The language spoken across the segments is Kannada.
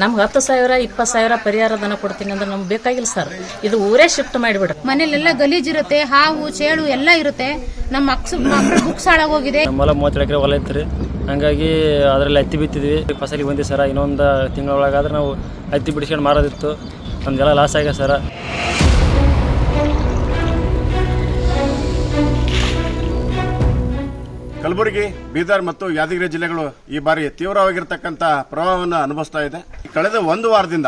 ನಮ್ಗೆ ಹತ್ತು ಸಾವಿರ ಇಪ್ಪತ್ತು ಸಾವಿರ ಪರಿಹಾರ ದನ ಕೊಡ್ತೀನಿ ಅಂದ್ರೆ ನಮ್ಗೆ ಬೇಕಾಗಿಲ್ಲ ಸರ್. ಇದು ಊರೇ ಶಿಫ್ಟ್ ಮಾಡಿಬಿಡ್ರಿ ಮನೇಲೆಲ್ಲ ಗಲೀಜಿರುತ್ತೆ ಹಾವು ಚೇಳು ಎಲ್ಲ ಇರುತ್ತೆ. ನಮ್ಮ ಮಕ್ಸ್ ಮಕ್ಕಳು ಬುಕ್ಸ್ ಹಾಳಾಗೋಗಿದೆ ನಮ್ಮ ಹೊಲ ಮೂವತ್ತು ಎಕರೆ ಹೊಲ ಇತ್ತು ರೀ ಹಂಗಾಗಿ ಅದರಲ್ಲಿ ಹತ್ತಿ ಬಿತ್ತಿದ್ವಿ. ಫಸಲಿಗೆ ಬಂದಿ ಸರ. ಇನ್ನೊಂದು ತಿಂಗಳೊಳಗಾದ್ರೆ ನಾವು ಹತ್ತಿ ಬಿಡಿಸ್ಕೊಂಡು ಮಾರೋದಿತ್ತು. ನಮಗೆಲ್ಲ ಲಾಸ್ ಆಗ್ಯ ಸರ. ಕಲಬುರಗಿ, ಬೀದರ್ ಮತ್ತು ಯಾದಗಿರಿ ಜಿಲ್ಲೆಗಳು ಈ ಬಾರಿ ತೀವ್ರವಾಗಿರ್ತಕ್ಕಂಥ ಪ್ರವಾಹವನ್ನು ಅನುಭವಿಸ್ತಾ ಇದೆ. ಕಳೆದ ಒಂದು ವಾರದಿಂದ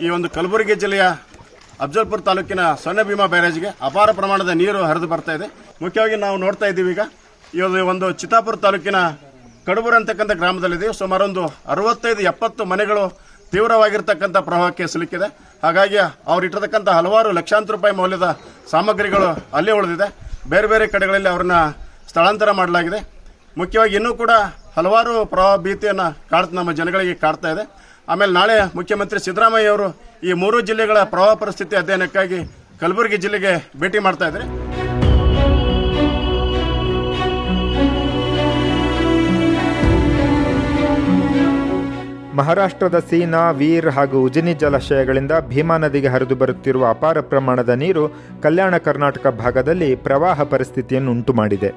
ಈ ಒಂದು ಕಲಬುರಗಿ ಜಿಲ್ಲೆಯ ಅಫಜಲ್ಪುರ ತಾಲೂಕಿನ ಸೊನ್ನೆ ಭೀಮಾ ಬ್ಯಾರೇಜ್ಗೆ ಅಪಾರ ಪ್ರಮಾಣದ ನೀರು ಹರಿದು ಬರ್ತಾ ಇದೆ. ಮುಖ್ಯವಾಗಿ ನಾವು ನೋಡ್ತಾ ಇದ್ದೀವಿ ಈಗ, ಈ ಒಂದು- ಚಿತ್ತಾಪುರ ತಾಲೂಕಿನ ಕಡಬೂರು ಅಂತಕ್ಕಂಥ ಗ್ರಾಮದಲ್ಲಿದೆ. ಸುಮಾರು ಒಂದು ಅರವತ್ತೈದು, ಎಪ್ಪತ್ತು ಮನೆಗಳು ತೀವ್ರವಾಗಿರ್ತಕ್ಕಂಥ ಪ್ರವಾಹಕ್ಕೆ ಸಿಲುಕಿದೆ. ಹಾಗಾಗಿ ಅವರಿಟ್ಟಿರ್ತಕ್ಕಂಥ ಹಲವಾರು ಲಕ್ಷಾಂತರ ರೂಪಾಯಿ ಮೌಲ್ಯದ ಸಾಮಗ್ರಿಗಳು ಅಲ್ಲೇ ಉಳಿದಿದೆ. ಬೇರೆ ಬೇರೆ ಕಡೆಗಳಲ್ಲಿ ಅವ್ರನ್ನ ಸ್ಥಳಾಂತರ ಮಾಡಲಾಗಿದೆ. ಮುಖ್ಯವಾಗಿ ಇನ್ನೂ ಕೂಡ ಹಲವಾರು ಪ್ರವಾಹ ಭೀತಿಯನ್ನು ಕಾಡ್ತಾ ನಮ್ಮ ಜನಗಳಿಗೆ ಕಾಡ್ತಾ ಇದೆ. ಆಮೇಲೆ ನಾಳೆ ಮುಖ್ಯಮಂತ್ರಿ ಸಿದ್ದರಾಮಯ್ಯ ಅವರು ಈ ಮೂರು ಜಿಲ್ಲೆಗಳ ಪ್ರವಾಹ ಪರಿಸ್ಥಿತಿ ಅಧ್ಯಯನಕ್ಕಾಗಿ ಕಲಬುರಗಿ ಜಿಲ್ಲೆಗೆ ಭೇಟಿ ಮಾಡ್ತಾ ಇದ್ದಾರೆ. ಮಹಾರಾಷ್ಟ್ರದ ಸೀನಾ, ವೀರ್ ಹಾಗೂ ಉಜಿನಿ ಜಲಾಶಯಗಳಿಂದ ಭೀಮಾ ನದಿಗೆ ಹರಿದು ಬರುತ್ತಿರುವ ಅಪಾರ ಪ್ರಮಾಣದ ನೀರು ಕಲ್ಯಾಣ ಕರ್ನಾಟಕ ಭಾಗದಲ್ಲಿ ಪ್ರವಾಹ ಪರಿಸ್ಥಿತಿಯನ್ನು ಉಂಟುಮಾಡಿದೆ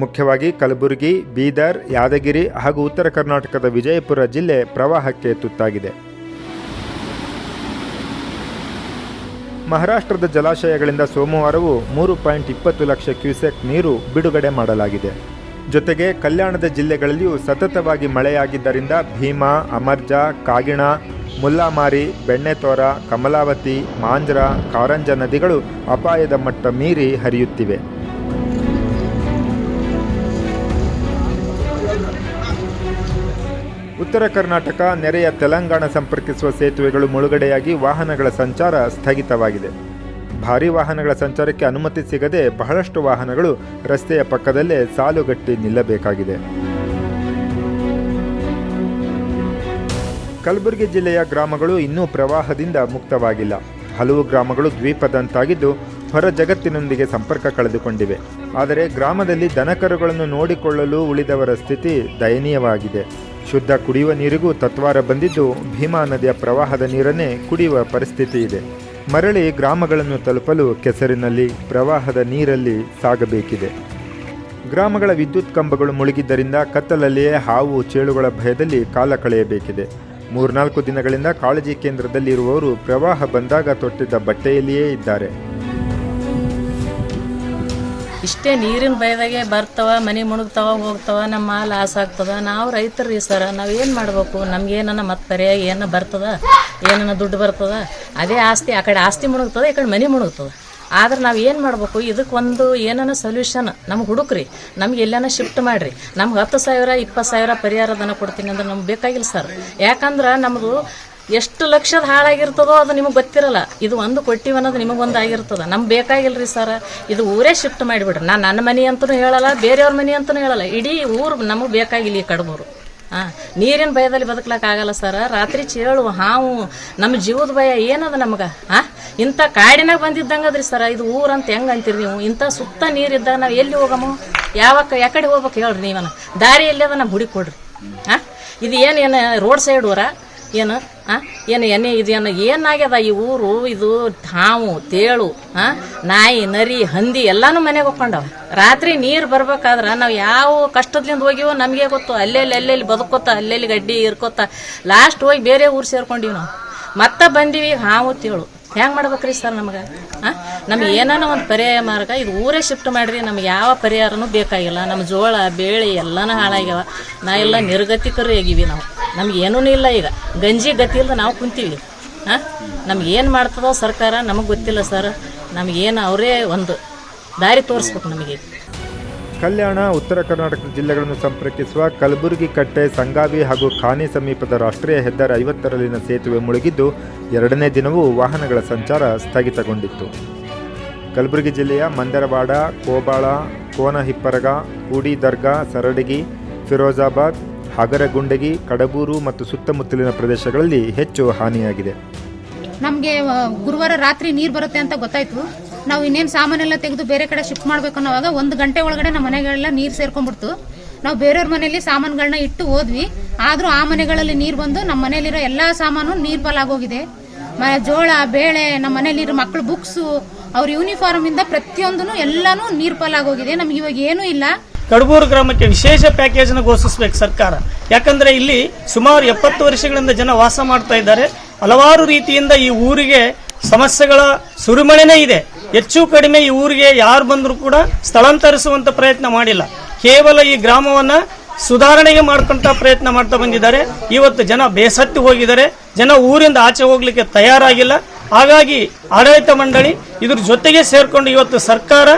ಮುಖ್ಯವಾಗಿ ಕಲಬುರಗಿ, ಬೀದರ್, ಯಾದಗಿರಿ ಹಾಗೂ ಉತ್ತರ ಕರ್ನಾಟಕದ ವಿಜಯಪುರ ಜಿಲ್ಲೆ ಪ್ರವಾಹಕ್ಕೆ ತುತ್ತಾಗಿದೆ. ಮಹಾರಾಷ್ಟ್ರದ ಜಲಾಶಯಗಳಿಂದ ಸೋಮವಾರವೂ ಮೂರು ಪಾಯಿಂಟ್ ಇಪ್ಪತ್ತು ಲಕ್ಷ ಕ್ಯೂಸೆಕ್ ನೀರು ಬಿಡುಗಡೆ ಮಾಡಲಾಗಿದೆ. ಜೊತೆಗೆ ಕಲ್ಯಾಣದ ಜಿಲ್ಲೆಗಳಲ್ಲಿಯೂ ಸತತವಾಗಿ ಮಳೆಯಾಗಿದ್ದರಿಂದ ಭೀಮಾ, ಅಮರ್ಜಾ, ಕಾಗಿಣ ಮುಲ್ಲಾಮಾರಿ ಬೆಣ್ಣೆತೋರ, ಕಮಲಾವತಿ, ಮಾಂಜ್ರ, ಕಾರಂಜ ನದಿಗಳು ಅಪಾಯದ ಮಟ್ಟ ಮೀರಿ ಹರಿಯುತ್ತಿವೆ. ಉತ್ತರ ಕರ್ನಾಟಕ, ನೆರೆಯ ತೆಲಂಗಾಣ ಸಂಪರ್ಕಿಸುವ ಸೇತುವೆಗಳು ಮುಳುಗಡೆಯಾಗಿ ವಾಹನಗಳ ಸಂಚಾರ ಸ್ಥಗಿತವಾಗಿದೆ. ಭಾರೀ ವಾಹನಗಳ ಸಂಚಾರಕ್ಕೆ ಅನುಮತಿ ಸಿಗದೆ ಬಹಳಷ್ಟು ವಾಹನಗಳು ರಸ್ತೆಯ ಪಕ್ಕದಲ್ಲೇ ಸಾಲುಗಟ್ಟಿ ನಿಲ್ಲಬೇಕಾಗಿದೆ. ಕಲಬುರಗಿ ಜಿಲ್ಲೆಯ ಗ್ರಾಮಗಳು ಇನ್ನೂ ಪ್ರವಾಹದಿಂದ ಮುಕ್ತವಾಗಿಲ್ಲ. ಹಲವು ಗ್ರಾಮಗಳು ದ್ವೀಪದಂತಾಗಿದ್ದು ಹೊರ ಜಗತ್ತಿನೊಂದಿಗೆ ಸಂಪರ್ಕ ಕಳೆದುಕೊಂಡಿವೆ. ಆದರೆ ಗ್ರಾಮದಲ್ಲಿ ದನಕರುಗಳನ್ನು ನೋಡಿಕೊಳ್ಳಲು ಉಳಿದವರ ಸ್ಥಿತಿ ದಯನೀಯವಾಗಿದೆ. ಶುದ್ಧ ಕುಡಿಯುವ ನೀರಿಗೂ ತತ್ವಾರ ಬಂದಿದ್ದು ಭೀಮಾ ನದಿಯ ಪ್ರವಾಹದ ನೀರನ್ನೇ ಕುಡಿಯುವ ಪರಿಸ್ಥಿತಿ ಇದೆ. ಮರಳಿ ಗ್ರಾಮಗಳನ್ನು ತಲುಪಲು ಕೆಸರಿನಲ್ಲಿ ಪ್ರವಾಹದ ನೀರಲ್ಲಿ ಸಾಗಬೇಕಿದೆ. ಗ್ರಾಮಗಳ ವಿದ್ಯುತ್ ಕಂಬಗಳು ಮುಳುಗಿದ್ದರಿಂದ ಕತ್ತಲಲ್ಲಿಯೇ ಹಾವು ಚೇಳುಗಳ ಭಯದಲ್ಲಿ ಕಾಲ ಕಳೆಯಬೇಕಿದೆ. ಮೂರ್ನಾಲ್ಕು ದಿನಗಳಿಂದ ಕಾಳಜಿ ಕೇಂದ್ರದಲ್ಲಿರುವವರು ಪ್ರವಾಹ ಬಂದಾಗ ತೊಟ್ಟಿದ್ದ ಬಟ್ಟೆಯಲ್ಲಿಯೇ ಇದ್ದಾರೆ. ಇಷ್ಟೇ ನೀರಿನ ಭಯದಾಗೆ ಬರ್ತವ, ಮನೆ ಮುಳುಗ್ತಾವ ಹೋಗ್ತವ ನಮ್ಮ ಲಾಸ್ ಆಗ್ತದ. ನಾವು ರೈತರು ಸರ್, ನಾವು ಏನು ಮಾಡಬೇಕು? ನಮ್ಗೆ ಏನನ್ನ ಮತ್ತೆ ಪರ್ಯಾಯ ಏನ ಬರ್ತದ? ಏನನ್ನ ದುಡ್ಡು ಬರ್ತದ? ಅದೇ ಆಸ್ತಿ, ಆ ಕಡೆ ಆಸ್ತಿ ಮುಣುಗ್ತದ, ಈ ಕಡೆ ಮನೆ ಮುಳುಗ್ತದ ಆದ್ರೆ ನಾವು ಏನು ಮಾಡಬೇಕು? ಇದಕ್ಕೆ ಒಂದು ಏನನ್ನ ಸೊಲ್ಯೂಷನ್ ನಮ್ಗೆ ಹುಡುಕ್ರಿ. ನಮ್ಗೆ ಎಲ್ಲನ ಶಿಫ್ಟ್ ಮಾಡ್ರಿ. ನಮ್ಗೆ ಹತ್ತು ಸಾವಿರ, ಇಪ್ಪತ್ತು ಸಾವಿರ ಪರಿಹಾರ ಧನ ಕೊಡ್ತೀನಿ ಅಂದ್ರೆ ನಮ್ಗೆ ಬೇಕಾಗಿಲ್ಲ ಸರ್. ಯಾಕಂದ್ರೆ ನಮ್ಮದು ಎಷ್ಟು ಲಕ್ಷದ ಹಾಳಾಗಿರ್ತದೋ ಅದು ನಿಮಗೆ ಗೊತ್ತಿರಲ್ಲ. ಇದು ಒಂದು ಕೊಟ್ಟಿವಿ ಅನ್ನೋದು ನಿಮಗೊಂದು ಆಗಿರ್ತದ. ನಮ್ಗೆ ಬೇಕಾಗಿಲ್ರಿ ಸರ್ ಇದು ಊರೇ ಶಿಫ್ಟ್ ಮಾಡಿಬಿಡ್ರಿ. ನಾನು ನನ್ನ ಮನೆ ಅಂತಲೂ ಹೇಳಲ್ಲ, ಬೇರೆಯವ್ರ ಮನೆ ಅಂತಲೂ ಹೇಳಲ್ಲ. ಇಡೀ ಊರು ನಮಗೆ ಬೇಕಾಗಿಲ್ಲ ಈ ಕಡಬೂರು. ಹಾಂ ನೀರಿನ ಭಯದಲ್ಲಿ ಬದುಕ್ಲಕ್ಕ ಆಗಲ್ಲ ಸರ್ ರಾತ್ರಿ ಚೇಳು ಹಾವು, ನಮ್ಮ ಜೀವದ ಭಯ ಏನದ ನಮ್ಗೆ? ಹಾಂ ಇಂಥ ಕಾಡಿನಾಗ ಬಂದಿದ್ದಂಗದ್ರಿ ಸರ್ ಇದು ಊರಂತ ಹೆಂಗೆ ಅಂತೀರಿ ನೀವು? ಇಂಥ ಸುತ್ತ ನೀರಿದ್ದಾಗ ನಾವು ಎಲ್ಲಿ ಹೋಗಮ್ಮ ಯಾವಾಗ ಯಾಕಡೆ ಹೋಗ್ಬೇಕು ಹೇಳ್ರಿ ನೀವನ್ನ ದಾರಿ ಎಲ್ಲಿಯದ ನಮ್ಗೆ ಹುಡಿ ಕೊಡ್ರಿ. ಹಾಂ ಇದು ಏನೇನು ಏನು ರೋಡ್ ಸೈಡ್ ಊರ? ಏನು? ಆ? ಏನು ಎಣ್ಣೆ ಇದೇನು ಏನಾಗ್ಯದ ಈ ಊರು, ಇದು ಹಾವು ತೇಳು, ಆ? ನಾಯಿ, ನರಿ, ಹಂದಿ ಎಲ್ಲಾನು ಮನೆಗೆ ಹೋಗ್ಕೊಂಡವ. ರಾತ್ರಿ ನೀರು ಬರ್ಬೇಕಾದ್ರೆ ನಾವು ಯಾವ ಕಷ್ಟದಿಂದ ಹೋಗಿವೋ ನಮಗೆ ಗೊತ್ತು. ಅಲ್ಲೆಲ್ಲಿ ಅಲ್ಲೆಲ್ಲಿ ಬದುಕೋತ, ಅಲ್ಲೆಲ್ಲಿ ಗಡ್ಡಿ ಇರ್ಕೋತ ಲಾಸ್ಟ್ ಹೋಗಿ ಬೇರೆ ಊರು ಸೇರ್ಕೊಂಡಿವಿ ನಾವು. ಮತ್ತೆ ಬಂದೀವಿ ಹಾವು ತೇಳು. ಹೆಂಗೆ ಮಾಡ್ಬೇಕ್ರಿ ಸರ್ ನಮಗೆ? ಹಾಂ ನಮ್ಗೆ ಏನಾನ ಒಂದು ಪರ್ಯಾಯ ಮಾರ್ಗ, ಇದು ಊರೇ ಶಿಫ್ಟ್ ಮಾಡ್ರಿ, ನಮ್ಗೆ ಯಾವ ಪರಿಹಾರನೂ ಬೇಕಾಗಿಲ್ಲ. ನಮ್ಮ ಜೋಳ, ಬೇಳೆ ಎಲ್ಲನೂ ಹಾಳಾಗ್ಯಾವ. ನಾ ಎಲ್ಲ ನಿರ್ಗತಿಕರು ಆಗಿವಿ ನಾವು. ನಮ್ಗೆ ಏನೂ ಇಲ್ಲ ಈಗ. ಗಂಜಿ ಗತಿ ಇಲ್ಲದ ನಾವು ಕುಂತೀವಿ. ಹಾಂ ನಮ್ಗೆ ಏನು ಮಾಡ್ತದೋ ಸರ್ಕಾರ ನಮಗೆ ಗೊತ್ತಿಲ್ಲ ಸರ್. ನಮಗೇನು ಅವರೇ ಒಂದು ದಾರಿ ತೋರಿಸ್ಬೇಕು ನಮಗೆ. ಕಲ್ಯಾಣ, ಉತ್ತರ ಕರ್ನಾಟಕದ ಜಿಲ್ಲೆಗಳನ್ನು ಸಂಪರ್ಕಿಸುವ ಕಲಬುರಗಿ ಕಟ್ಟೆ, ಸಂಗಾವಿ ಹಾಗೂ ಖಾನಿ ಸಮೀಪದ ರಾಷ್ಟ್ರೀಯ ಹೆದ್ದಾರಿ ಐವತ್ತರಲ್ಲಿನ ಸೇತುವೆ ಮುಳುಗಿದ್ದು, ಎರಡನೇ ದಿನವೂ ವಾಹನಗಳ ಸಂಚಾರ ಸ್ಥಗಿತಗೊಂಡಿತ್ತು. ಕಲಬುರಗಿ ಜಿಲ್ಲೆಯ ಮಂದರವಾಡ, ಕೋಬಾಳ, ಕೋನಹಿಪ್ಪರಗ ಕೂಡಿ ದರ್ಗಾ ಸರಡಗಿ, ಫಿರೋಜಾಬಾದ್, ಹಗರಗುಂಡಗಿ, ಕಡಬೂರು ಮತ್ತು ಸುತ್ತಮುತ್ತಲಿನ ಪ್ರದೇಶಗಳಲ್ಲಿ ಹೆಚ್ಚು ಹಾನಿಯಾಗಿದೆ. ನಮಗೆ, ಗುರುವಾರ ರಾತ್ರಿ ನೀರು ಬರುತ್ತೆ ಅಂತ ಗೊತ್ತಾಯ್ತು. ನಾವು ಇನ್ನೇನು ಸಾಮಾನೆಲ್ಲ ತೆಗೆದು ಬೇರೆ ಕಡೆ ಶಿಫ್ಟ್ ಮಾಡ್ಬೇಕು ಅನ್ನೋವಾಗ ಒಂದು ಗಂಟೆ ಒಳಗಡೆ ನಮ್ಮ ಮನೆಗಳೆಲ್ಲ ನೀರು ಸೇರ್ಕೊಂಡ್ಬಿಡ್ತು. ನಾವು ಬೇರೆಯವ್ರ ಮನೆಯಲ್ಲಿ ಸಾಮಾನುಗಳನ್ನ ಇಟ್ಟು ಹೋದ್ವಿ. ಆದರೂ ಆ ಮನೆಗಳಲ್ಲಿ ನೀರು ಬಂದು ನಮ್ಮ ಮನೆಯಲ್ಲಿರೋ ಎಲ್ಲ ಸಾಮಾನು ನೀರು ಪಾಲಾಗೋಗಿದೆ ಜೋಳ, ಬೇಳೆ, ನಮ್ಮ ಮನೆಯಲ್ಲಿರೋ ಮಕ್ಕಳು ಬುಕ್ಸು ಅವ್ರ ಯೂನಿಫಾರ್ಮ್ ಇಂದ ಪ್ರತಿಯೊಂದೂ ಎಲ್ಲಾನು ನೀರು ಪಾಲಾಗೋಗಿದೆ ನಮ್ಗೆ ಇವಾಗ ಏನೂ ಇಲ್ಲ. ಕಡಬೂರು ಗ್ರಾಮಕ್ಕೆ ವಿಶೇಷ ಪ್ಯಾಕೇಜನ್ನು ಘೋಷಿಸಬೇಕು ಸರ್ಕಾರ. ಯಾಕಂದ್ರೆ ಇಲ್ಲಿ ಸುಮಾರು ಎಪ್ಪತ್ತು ವರ್ಷಗಳಿಂದ ಜನ ವಾಸ ಮಾಡ್ತಾ ಇದ್ದಾರೆ. ಹಲವಾರು ರೀತಿಯಿಂದ ಈ ಊರಿಗೆ ಸಮಸ್ಯೆಗಳ ಸುರಿಮಳೆನೇ ಇದೆ. ಹೆಚ್ಚು ಕಡಿಮೆ ಈ ಊರಿಗೆ ಯಾರು ಬಂದರೂ ಕೂಡ ಸ್ಥಳಾಂತರಿಸುವಂತ ಪ್ರಯತ್ನ ಮಾಡಿಲ್ಲ. ಕೇವಲ ಈ ಗ್ರಾಮವನ್ನ ಸುಧಾರಣೆಗೆ ಮಾಡ್ಕೊಂತ ಪ್ರಯತ್ನ ಮಾಡ್ತಾ ಬಂದಿದ್ದಾರೆ. ಇವತ್ತು ಜನ ಬೇಸತ್ತು ಹೋಗಿದ್ದಾರೆ. ಜನ ಊರಿಂದ ಆಚೆ ಹೋಗ್ಲಿಕ್ಕೆ ತಯಾರಾಗಿಲ್ಲ. ಹಾಗಾಗಿ ಆಡಳಿತ ಮಂಡಳಿ ಇದ್ರ ಜೊತೆಗೆ ಸೇರ್ಕೊಂಡು ಇವತ್ತು ಸರ್ಕಾರ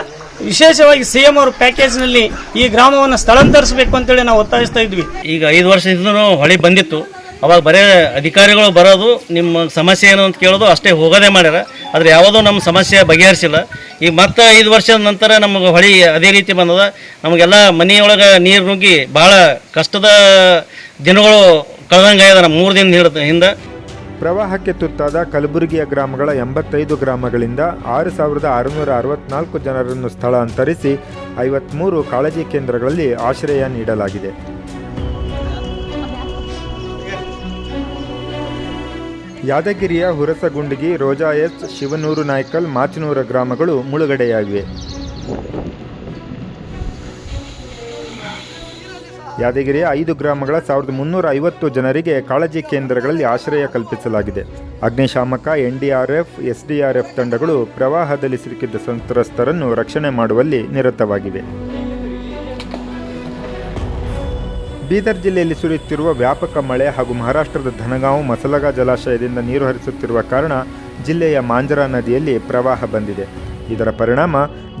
ವಿಶೇಷವಾಗಿ ಸಿಎಂ ಅವ್ರ ಪ್ಯಾಕೇಜ್ನಲ್ಲಿ ಈ ಗ್ರಾಮವನ್ನು ಸ್ಥಳಾಂತರಿಸಬೇಕು ಅಂತೇಳಿ ನಾವು ಒತ್ತಾಯಿಸ್ತಾ ಇದ್ವಿ. ಈಗ ಐದು ವರ್ಷದಿಂದ ಹೊಳಿ ಬಂದಿತ್ತು. ಅವಾಗ ಬರೇ ಅಧಿಕಾರಿಗಳು ಬರೋದು, ನಿಮ್ಮ ಸಮಸ್ಯೆ ಏನು ಅಂತ ಕೇಳೋದು ಅಷ್ಟೇ ಹೋಗೋದೇ ಮಾಡ್ಯಾರ. ಆದರೆ ಯಾವುದೋ ನಮ್ಮ ಸಮಸ್ಯೆ ಬಗೆಹರಿಸಿಲ್ಲ. ಈಗ ಮತ್ತೆ ಐದು ವರ್ಷದ ನಂತರ ನಮಗೆ ಹೊಳಿ ಅದೇ ರೀತಿ ಬಂದದ. ನಮಗೆಲ್ಲ ಮನೆಯೊಳಗೆ ನೀರು ನುಗ್ಗಿ ಭಾಳ ಕಷ್ಟದ ದಿನಗಳು ಕಳೆದಂಗೆ ಆಗ್ಯದ ಮೂರು ದಿನ ಹಿಡಿದ ಹಿಂದೆ. ಪ್ರವಾಹಕ್ಕೆ ತುತ್ತಾದ ಕಲಬುರಗಿಯ ಗ್ರಾಮಗಳ ಎಂಬತ್ತೈದು ಗ್ರಾಮಗಳಿಂದ ಆರು ಸಾವಿರದ ಆರುನೂರ ಅರವತ್ನಾಲ್ಕು ಜನರನ್ನು ಸ್ಥಳಾಂತರಿಸಿ ಐವತ್ಮೂರು ಕಾಳಜಿ ಕೇಂದ್ರಗಳಲ್ಲಿ ಆಶ್ರಯ ನೀಡಲಾಗಿದೆ. ಯಾದಗಿರಿಯ ಹುರಸಗುಂಡಿಗಿ ರೋಜಾ ಎಸ್ ಶಿವನೂರು ನಾಯ್ಕಲ್ ಮಾಚನೂರ ಗ್ರಾಮಗಳು ಮುಳುಗಡೆಯಾಗಿವೆ. ಯಾದಗಿರಿಯ ಐದು ಗ್ರಾಮಗಳ ಸಾವಿರದ ಮುನ್ನೂರ ಐವತ್ತು ಜನರಿಗೆ ಕಾಳಜಿ ಕೇಂದ್ರಗಳಲ್ಲಿ ಆಶ್ರಯ ಕಲ್ಪಿಸಲಾಗಿದೆ. ಅಗ್ನಿಶಾಮಕ ಎನ್ಡಿಆರ್ಎಫ್ ಎಸ್ಡಿಆರ್ಎಫ್ ತಂಡಗಳು ಪ್ರವಾಹದಲ್ಲಿ ಸಿಲುಕಿದ್ದ ಸಂತ್ರಸ್ತರನ್ನು ರಕ್ಷಣೆ ಮಾಡುವಲ್ಲಿ ನಿರತವಾಗಿವೆ. ಬೀದರ್ ಜಿಲ್ಲೆಯಲ್ಲಿ ಸುರಿಯುತ್ತಿರುವ ವ್ಯಾಪಕ ಮಳೆ ಹಾಗೂ ಮಹಾರಾಷ್ಟ್ರದ ಧನಗಾಂವ್, ಮಸಲಗಾ ಜಲಾಶಯದಿಂದ ನೀರು ಹರಿಸುತ್ತಿರುವ ಕಾರಣ ಜಿಲ್ಲೆಯ ಮಾಂಜರಾ ನದಿಯಲ್ಲಿ ಪ್ರವಾಹ ಬಂದಿದೆ. ಇದರ ಪರಿಣಾಮ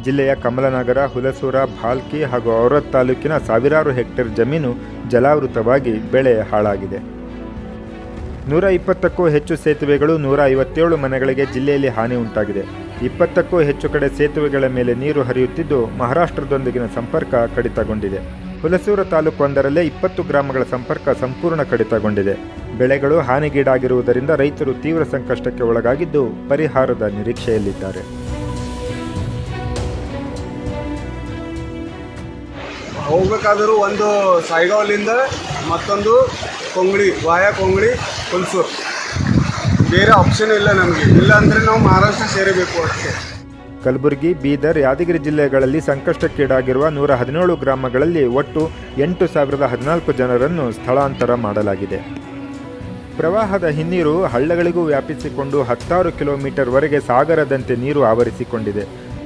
ಜಿಲ್ಲೆಯ ಕಮಲನಗರ, ಹುಲಸೂರ, ಭಾಲ್ಕಿ ಹಾಗೂ ಔರತ್ ತಾಲೂಕಿನ ಸಾವಿರಾರು ಹೆಕ್ಟೇರ್ ಜಮೀನು ಜಲಾವೃತವಾಗಿ ಬೆಳೆ ಹಾಳಾಗಿದೆ. ನೂರ ಇಪ್ಪತ್ತಕ್ಕೂ ಹೆಚ್ಚು ಸೇತುವೆಗಳು, ನೂರ ಐವತ್ತೇಳು ಮನೆಗಳಿಗೆ ಜಿಲ್ಲೆಯಲ್ಲಿ ಹಾನಿ ಉಂಟಾಗಿದೆ. ಇಪ್ಪತ್ತಕ್ಕೂ ಹೆಚ್ಚು ಕಡೆ ಸೇತುವೆಗಳ ಮೇಲೆ ನೀರು ಹರಿಯುತ್ತಿದ್ದು ಮಹಾರಾಷ್ಟ್ರದೊಂದಿಗಿನ ಸಂಪರ್ಕ ಕಡಿತಗೊಂಡಿದೆ. ಹುಲಸೂರು ತಾಲೂಕೊಂದರಲ್ಲೇ ಇಪ್ಪತ್ತು ಗ್ರಾಮಗಳ ಸಂಪರ್ಕ ಸಂಪೂರ್ಣ ಕಡಿತಗೊಂಡಿದೆ. ಬೆಳೆಗಳು ಹಾನಿಗೀಡಾಗಿರುವುದರಿಂದ ರೈತರು ತೀವ್ರ ಸಂಕಷ್ಟಕ್ಕೆ ಒಳಗಾಗಿದ್ದು ಪರಿಹಾರದ ನಿರೀಕ್ಷೆಯಲ್ಲಿದ್ದಾರೆ. ಹೋಗ್ಬೇಕಾದರೂ ಒಂದು ಸಾಯಿಗಾವಲಿಂದ ಮತ್ತೊಂದು ಕೊಂಗ್ಳಿ, ವಾಯ ಕೊಂಗ್ಳಿ, ಹುಲ್ಸೂರು. ಬೇರೆ ಆಪ್ಷನ್ ಇಲ್ಲ ನಮಗೆ. ಇಲ್ಲ ಅಂದರೆ ನಾವು ಮಹಾರಾಷ್ಟ್ರ ಸೇರಬೇಕು ಅಷ್ಟೇ. ಕಲಬುರಗಿ, ಬೀದರ್, ಯಾದಗಿರಿ ಜಿಲ್ಲೆಗಳಲ್ಲಿ ಸಂಕಷ್ಟಕ್ಕೀಡಾಗಿರುವ ನೂರ ಹದಿನೇಳು ಗ್ರಾಮಗಳಲ್ಲಿ ಒಟ್ಟು ಎಂಟು ಸಾವಿರದ ಹದಿನಾಲ್ಕು ಜನರನ್ನು ಸ್ಥಳಾಂತರ ಮಾಡಲಾಗಿದೆ. ಪ್ರವಾಹದ ಹಿನ್ನೀರು ಹಳ್ಳಗಳಿಗೂ ವ್ಯಾಪಿಸಿಕೊಂಡು ಹತ್ತಾರು ಕಿಲೋಮೀಟರ್ವರೆಗೆ ಸಾಗರದಂತೆ ನೀರು ಆವರಿಸಿಕೊಂಡಿದೆ.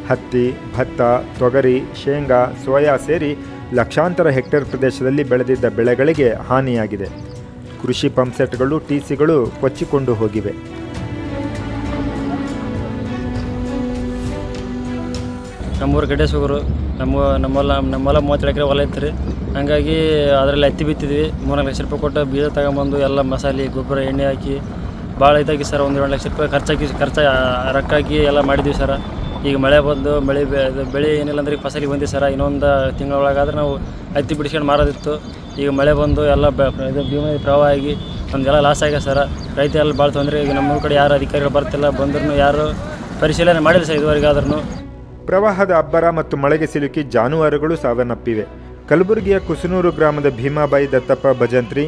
ಹತ್ತಿ, ಭತ್ತ, ತೊಗರಿ, ಶೇಂಗಾ, ಸೋಯಾ ಸೇರಿ ಲಕ್ಷಾಂತರ ಹೆಕ್ಟೇರ್ ಪ್ರದೇಶದಲ್ಲಿ ಬೆಳೆದಿದ್ದ ಬೆಳೆಗಳಿಗೆ ಹಾನಿಯಾಗಿದೆ. ಕೃಷಿ ಪಂಪ್ಸೆಟ್ಗಳು ಟಿಸಿಗಳು ಕೊಚ್ಚಿಕೊಂಡು ಹೋಗಿವೆ. ನಮ್ಮೂರು ಗಡ್ಡೆಸೂಗರು ನಮ್ಮ, ನಮ್ಮಲ್ಲ ನಮ್ಮಲ್ಲ ಮೂವತ್ತೇಳು ಎಕರೆ ಹೊಲ ಇತ್ತು ರೀ ಹಂಗಾಗಿ ಅದರಲ್ಲಿ ಹತ್ತಿ ಬಿತ್ತಿದ್ವಿ. ಮೂರ್ನಾಲ್ಕು ಲಕ್ಷ ರೂಪಾಯಿ ಕೊಟ್ಟು ಬೀಜ ತಗೊಂಬಂದು ಎಲ್ಲ ಮಸಾಲೆ, ಗೊಬ್ಬರ, ಎಣ್ಣೆ ಹಾಕಿ ಭಾಳ ಇದಾಗಿ ಸರ್. ಒಂದು ಎರಡು ಲಕ್ಷ ರೂಪಾಯಿ ಖರ್ಚಾಗಿ ಖರ್ಚು ರೊಕ್ಕ ಎಲ್ಲ ಮಾಡಿದ್ವಿ ಸರ. ಈಗ ಮಳೆ ಬಂದು, ಮಳೆ ಬೆಳೆ ಏನಿಲ್ಲ ಅಂದ್ರೆ ಈಗ ಫಸಲಿಗೆ ಬಂದಿವಿ ಸರ. ಇನ್ನೊಂದು ತಿಂಗಳೊಳಗಾದ್ರೆ ನಾವು ಹತ್ತಿ ಬಿಡಿಸ್ಕೊಂಡು ಮಾರೋದಿತ್ತು. ಈಗ ಮಳೆ ಬಂದು ಎಲ್ಲ ಇದು ಭೀಮಾ ಪ್ರವಾಹ ಆಗಿ ನಮಗೆಲ್ಲ ಲಾಸ್ ಆಗ್ಯದ ಸರ. ರೈತ ಎಲ್ಲ ಭಾಳ ತೊಂದರೆ. ಈಗ ನಮ್ಮೂರ ಕಡೆ ಯಾರು ಅಧಿಕಾರಿಗಳು ಬರ್ತಿಲ್ಲ ಬಂದ್ರೂ ಯಾರು ಪರಿಶೀಲನೆ ಮಾಡಿಲ್ಲ ಸರ್ ಇದುವರೆಗೆ ಆದ್ರೂ ಪ್ರವಾಹದ ಅಬ್ಬರ ಮತ್ತು ಮಳೆಗೆ ಸಿಲುಕಿ ಜಾನುವಾರುಗಳು ಸಾವನ್ನಪ್ಪಿವೆ. ಕಲಬುರಗಿಯ ಕುಸನೂರು ಗ್ರಾಮದ ಭೀಮಾಬಾಯಿ ದತ್ತಪ್ಪ ಭಜಂತ್ರಿ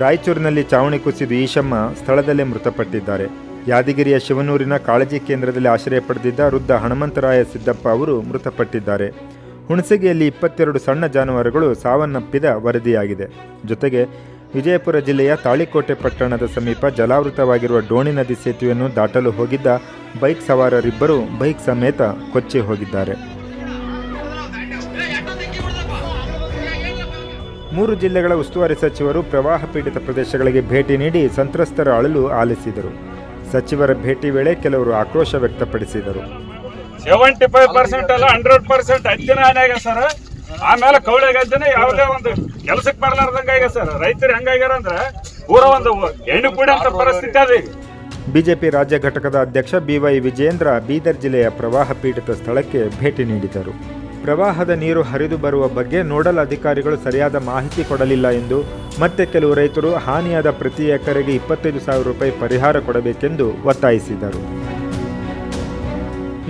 ರಾಯಚೂರಿನಲ್ಲಿ ಚಾವಣಿ ಕುಸಿದು ಈಶಮ್ಮ ಸ್ಥಳದಲ್ಲೇ ಮೃತಪಟ್ಟಿದ್ದಾರೆ. ಯಾದಗಿರಿಯ ಶಿವನೂರಿನ ಕಾಳಜಿ ಕೇಂದ್ರದಲ್ಲಿ ಆಶ್ರಯ ಪಡೆದಿದ್ದ ವೃದ್ಧ ಹನುಮಂತರಾಯ ಸಿದ್ದಪ್ಪ ಅವರು ಮೃತಪಟ್ಟಿದ್ದಾರೆ. ಹುಣಸಗಿಯಲ್ಲಿ ಇಪ್ಪತ್ತೆರಡು ಸಣ್ಣ ಜಾನುವಾರುಗಳು ಸಾವನ್ನಪ್ಪಿದ ವರದಿಯಾಗಿದೆ. ಜೊತೆಗೆ ವಿಜಯಪುರ ಜಿಲ್ಲೆಯ ತಾಳಿಕೋಟೆ ಪಟ್ಟಣದ ಸಮೀಪ ಜಲಾವೃತವಾಗಿರುವ ಡೋಣಿ ನದಿ ಸೇತುವೆಯನ್ನು ದಾಟಲು ಹೋಗಿದ್ದ ಬೈಕ್ ಸವಾರರಿಬ್ಬರು ಬೈಕ್ ಸಮೇತ ಕೊಚ್ಚಿ ಹೋಗಿದ್ದಾರೆ. ಮೂರು ಜಿಲ್ಲೆಗಳ ಉಸ್ತುವಾರಿ ಸಚಿವರು ಪ್ರವಾಹ ಪೀಡಿತ ಪ್ರದೇಶಗಳಿಗೆ ಭೇಟಿ ನೀಡಿ ಸಂತ್ರಸ್ತರ ಅಳಲು ಆಲಿಸಿದರು. ಸಚಿವರ ಭೇಟಿ ವೇಳೆ ಕೆಲವರು ಆಕ್ರೋಶ ವ್ಯಕ್ತಪಡಿಸಿದರು. ಸೆವೆಂಟಿ ಫೈವ್ ಪರ್ಸೆಂಟ್ ಅಲ್ಲ ಹಂಡ್ರೆಡ್ ಪರ್ಸೆಂಟ್ ಆಗ್ಯ ಸರ್ ಆಮೇಲೆ ಕೌಳಿ ಗದ್ದೆನೆ ಯಾವುದೇ ಒಂದು ಕೆಲಸಕ್ಕೆ ಬರ್ಲಾರ್ದಂಗ ಸರ್. ರೈತರು ಹೆಂಗಾಗ್ಯಾರ ಅಂದ್ರೆ ಪೂರ ಒಂದು ಹೆಣ್ಣು ಕೂಡ ಅಂತ ಪರಿಸ್ಥಿತಿ ಅದ ಬಿಜೆಪಿ ರಾಜ್ಯ ಘಟಕದ ಅಧ್ಯಕ್ಷ ಬಿವೈ ವಿಜೇಂದ್ರ ಬೀದರ್ ಜಿಲ್ಲೆಯ ಪ್ರವಾಹ ಪೀಡಿತ ಸ್ಥಳಕ್ಕೆ ಭೇಟಿ ನೀಡಿದರು. ಪ್ರವಾಹದ ನೀರು ಹರಿದು ಬರುವ ಬಗ್ಗೆ ನೋಡಲ್ ಅಧಿಕಾರಿಗಳು ಸರಿಯಾದ ಮಾಹಿತಿ ಕೊಡಲಿಲ್ಲ ಎಂದು ಮತ್ತೆ ಕೆಲವು ರೈತರು ಹಾನಿಯಾದ ಪ್ರತಿ ಎಕರೆಗೆ ಇಪ್ಪತ್ತೈದು ಸಾವಿರ ರೂಪಾಯಿ ಪರಿಹಾರ ಕೊಡಬೇಕೆಂದು ಒತ್ತಾಯಿಸಿದರು.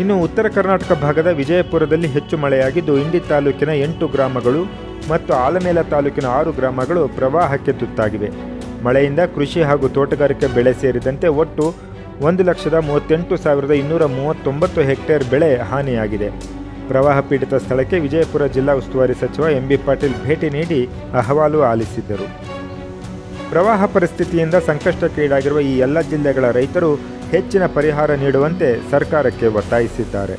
ಇನ್ನು ಉತ್ತರ ಕರ್ನಾಟಕ ಭಾಗದ ವಿಜಯಪುರದಲ್ಲಿ ಹೆಚ್ಚು ಮಳೆಯಾಗಿದ್ದು, ಇಂಡಿ ತಾಲೂಕಿನ ಎಂಟು ಗ್ರಾಮಗಳು ಮತ್ತು ಆಲಮೇಲ ತಾಲೂಕಿನ ಆರು ಗ್ರಾಮಗಳು ಪ್ರವಾಹಕ್ಕೆ ತುತ್ತಾಗಿವೆ. ಮಳೆಯಿಂದ ಕೃಷಿ ಹಾಗೂ ತೋಟಗಾರಿಕೆ ಬೆಳೆ ಸೇರಿದಂತೆ ಒಟ್ಟು ಒಂದು ಲಕ್ಷದ ಮೂವತ್ತೆಂಟು ಸಾವಿರದ ಇನ್ನೂರ ಮೂವತ್ತೊಂಬತ್ತು ಹೆಕ್ಟೇರ್ ಬೆಳೆ ಹಾನಿಯಾಗಿದೆ. ಪ್ರವಾಹ ಪೀಡಿತ ಸ್ಥಳಕ್ಕೆ ವಿಜಯಪುರ ಜಿಲ್ಲಾ ಉಸ್ತುವಾರಿ ಸಚಿವ ಎಂ ಬಿ ಪಾಟೀಲ್ ಭೇಟಿ ನೀಡಿ ಅಹವಾಲು ಆಲಿಸಿದ್ದರು. ಪ್ರವಾಹ ಪರಿಸ್ಥಿತಿಯಿಂದ ಸಂಕಷ್ಟಕ್ಕೀಡಾಗಿರುವ ಈ ಎಲ್ಲ ಜಿಲ್ಲೆಗಳ ರೈತರು ಹೆಚ್ಚಿನ ಪರಿಹಾರ ನೀಡುವಂತೆ ಸರ್ಕಾರಕ್ಕೆ ಒತ್ತಾಯಿಸಿದ್ದಾರೆ.